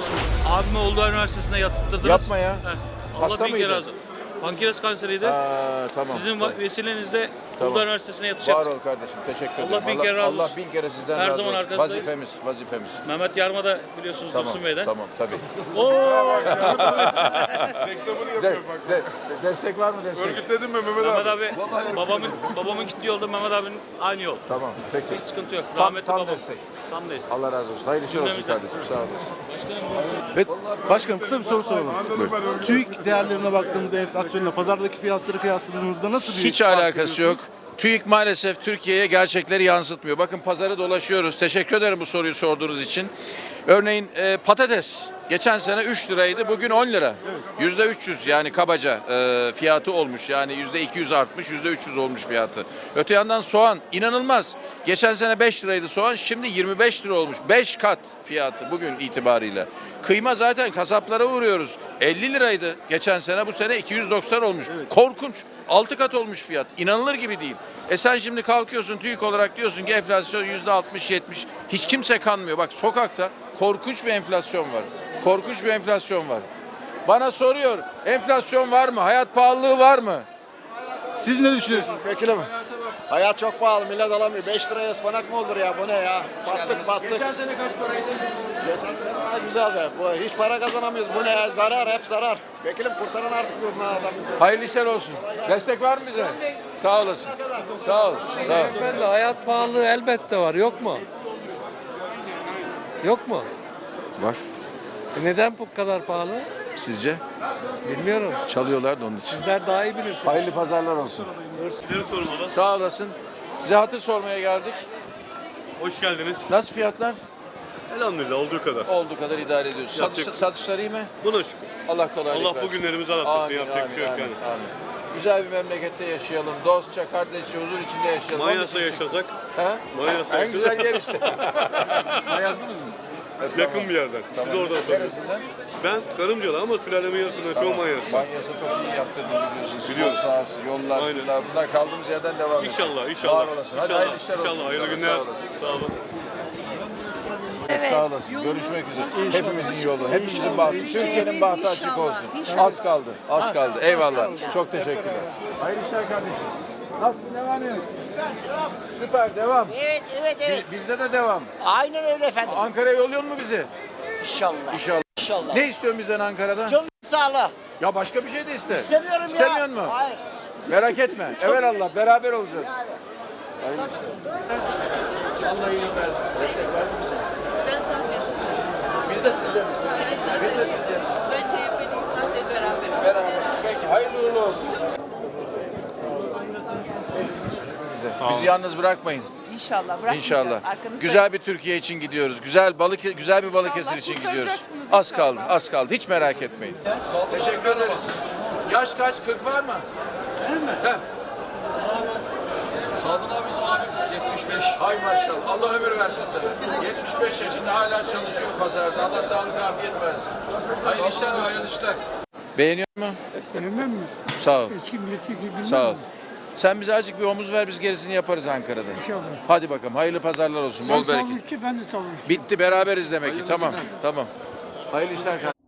olsun. Abime Uludağ Üniversitesi'nde yattırdınız. Yapma ya. Heh. Allah Hasta bin kere razı olsun. Pankreas kanseriydi. Aa, tamam. Sizin tamam. vesilenizle Tamam. Uludağ Üniversitesi'ne Var yatacak. ol kardeşim. Teşekkür ederim. Allah bin kere razı Allah olsun. bin kere sizden Her razı zaman olsun. arkasındayız. Vazifemiz, vazifemiz. Mehmet Yarma da biliyorsunuz Tamam, Dursun Bey'den. tamam tabii. Oo! Reklamını yapıyor bak. de, destek var mı destek? Örgütledin mi Mehmet Mehmet abi? abi, babamın babamın gittiği yolda Mehmet abinin aynı yol. Tamam, peki. Hiç sıkıntı yok. Tam- Rahmetli tam babam. destek. Tam destek. Allah razı olsun. Hayırlı işler olsun kardeşim. Sağ olasın. Evet, başkanım kısa bir soru soralım. TÜİK değerlerine baktığımızda enflasyonla pazardaki fiyatları kıyasladığımızda nasıl bir Hiç fark alakası yok. görüyorsunuz? TÜİK maalesef Türkiye'ye gerçekleri yansıtmıyor. Bakın pazarı dolaşıyoruz. Teşekkür ederim bu soruyu sorduğunuz için. Örneğin e, patates geçen sene 3 liraydı. Bugün 10 lira. Yüzde 300 yani kabaca e, fiyatı olmuş. Yani yüzde 200 artmış, yüzde 300 olmuş fiyatı. Öte yandan soğan inanılmaz. Geçen sene 5 liraydı soğan. Şimdi 25 lira olmuş. 5 kat fiyatı bugün itibariyle. Kıyma zaten kasaplara uğruyoruz. 50 liraydı geçen sene. Bu sene 290 olmuş. Korkunç. 6 kat olmuş fiyat. İnanılır gibi değil. E sen şimdi kalkıyorsun TÜİK olarak diyorsun ki enflasyon yüzde 60-70. Hiç kimse kanmıyor. Bak sokakta korkunç bir enflasyon var. Korkunç bir enflasyon var. Bana soruyor enflasyon var mı? Hayat pahalılığı var mı? Siz ne düşünüyorsunuz? Vekilim. Hayat çok pahalı. Millet alamıyor. 5 liraya ıspanak mı olur ya? Bu ne ya? Battık battık. Geçen sene kaç paraydı? Geçen sene daha güzel be. Bu, hiç para kazanamıyoruz. Bu ne ya? Zarar hep zarar. Vekilim kurtarın artık bu adam bizi. Hayırlı işler olsun. Destek var mı bize? Sağ olasın. Sağ ol. Sağ ol. Efendim hayat pahalılığı elbette var yok mu? Yok mu? Var. E neden bu kadar pahalı? Sizce? Bilmiyorum. Çalıyorlar da onun için. Sizler daha iyi bilirsiniz. Hayırlı pazarlar olsun. Sağ olasın. Size hatır sormaya geldik. Hoş geldiniz. Nasıl fiyatlar? Elhamdülillah olduğu kadar. Olduğu kadar idare ediyoruz. Satış, Yapacak- satışlar iyi mi? Buna şükür. Allah kolaylık Allah versin. bugünlerimizi aratmasın. Amin, Yapacak amin, bir şey yok amin, yani. amin. Güzel bir memlekette yaşayalım. Dostça, kardeşçe, huzur içinde yaşayalım. Onun Manyas'ta için- yaşasak, He? Manyas'ta En yaşasak güzel yer işte. Yakın bir yerden. Siz de orada oturuyorsunuz. Neresinden? Ben Karımcalı ama sülalemin yarısında çoğu Manyas'ta. Manyas'ı çok iyi yaptırdın biliyorsun. Spor Biliyorum. sahası, yollar, Aynen. şunlar. Bunlar kaldığımız yerden devam edeceğiz. İnşallah, inşallah. Var olasın. Hadi İnşallah, hayırlı işler olsun. inşallah. Hayırlı inşallah. günler. Sağ olasın. Sağ olun. Sağ olasın. Görüşmek üzere. Hepimizin yolu, hepimizin bahtı. Türkiye'nin bahtı açık olsun. Az kaldı, az kaldı. Eyvallah. Çok teşekkürler. Hayırlı işler kardeşim. Nasılsın? Ne var ne yok? Süper, devam. Evet, evet, evet. Bi- Bizde de devam. Aynen öyle efendim. Ankara'ya yolluyor mu bizi? İnşallah. İnşallah. İnşallah. Ne istiyorsun bizden Ankara'dan? Canım sağlığı. Ya başka bir şey de iste. İstemiyorum ya. İstemiyor mu? Hayır. Merak etme. Evelallah beraber olacağız. Allah iyilik versin. Destek var mı bize? Ben zaten, Biz de sizdeniz. ben zaten, Biz de sizdeniz. ben CHP'liyim zaten beraberiz. Beraberiz. Peki hayırlı uğurlu olsun. Bizi yalnız bırakmayın. İnşallah bırakmayacağız. İnşallah. Arkanızdayız. Güzel bir Türkiye için gidiyoruz. Güzel balık güzel bir Balıkesir için gidiyoruz. kurtaracaksınız Az kaldı, az kaldı. Hiç merak etmeyin. Teşekkür ederiz. Yaş kaç? 40 var mı? Heh. Sadın abimiz abimiz 75. Hay maşallah. Allah ömür versin sana. 75 yaşında hala çalışıyor pazarda. Allah sağlık afiyet versin. Hayırlı işler. Hayırlı işler. Beğeniyor mu? Beğenmem mi? Sağ ol. Eski milletvekili bilmem Sağ ol. Sen bize azıcık bir omuz ver biz gerisini yaparız Ankara'da. İnşallah. Hadi bakalım. Hayırlı pazarlar olsun. Bol bereket. ben de savunuşçu. Bitti beraberiz demek ki. Tamam. Tamam. Hayırlı işler kardeşim.